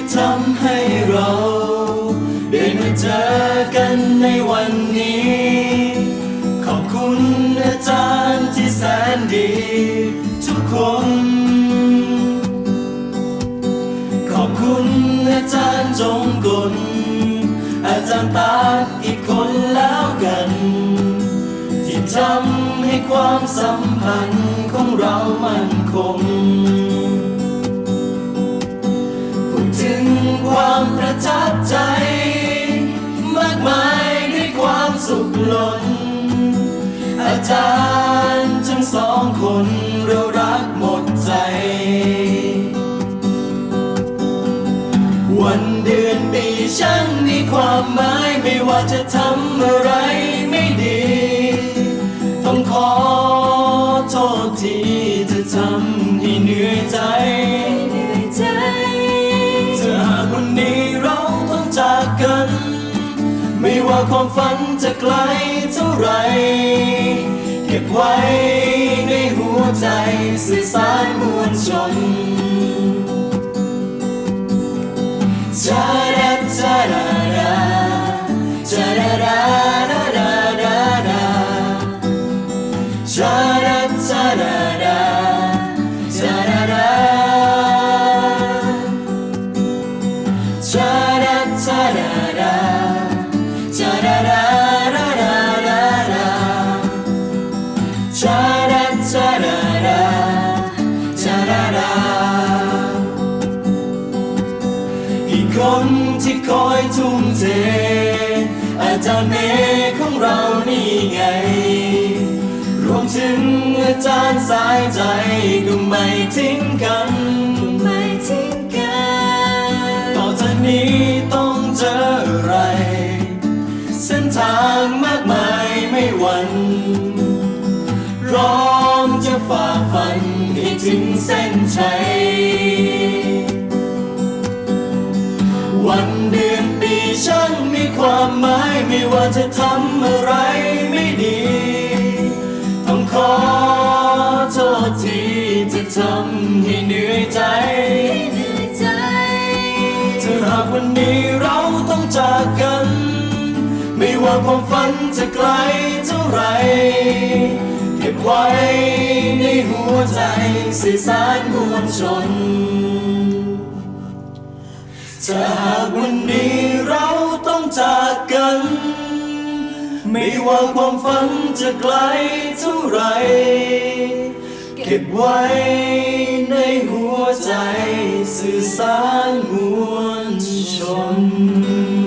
ที่ทำให้เรา ได้มาเจอกันในวันนี้ ขอบคุณอาจารย์ที่แสนดี ทุกคน ขอบคุณอาจารย์จงกลอาจารย์ตาอีกคนแล้วกัน ที่ทำให้ความสัมพันธ์ของเรามั่นคง วันเดือนปีช่างมีความหมายไม่ว่าจะทำอะไรไม่ดี ต้องขอโทษที่จะทำให้เหนื่อยใจเหนื่อยใจหากวันนี้เราต้องจากกัน ไม่ว่าความฝันจะไกลเท่าไหรเก็บไว้ในหัวใจสื่อสารมวลชน คนที่คอยทุ่มเท อาจารย์เมย์ของเรานี่ไง รวมถึงอาจารย์สายใจก็ไม่ทิ้งกันไม่ทิ้งกัน ต่อจากนี้ต้องเจออะไร เส้นทางมากมายไม่หวั่นพร้อมจะฝ่าฟันให้ถึงเส้นชัย หมายไม่ว่าจะทำอะไรไม่ดี ต้องขอโทษที่จะทำให้เหนื่อยใจเหใจ ถ้าหากวันนี้เราต้องจากกัน ไม่ว่าความฝันจะไกลเท่าไร เก็บไว้ในหัวใจสื่อสารมวลชนถ้าหากวันนี้เรา จากกัน ไม่ว่าความฝันจะไกลเท่าไร เก็บไว้ในหัวใจสื่อสารมวลชน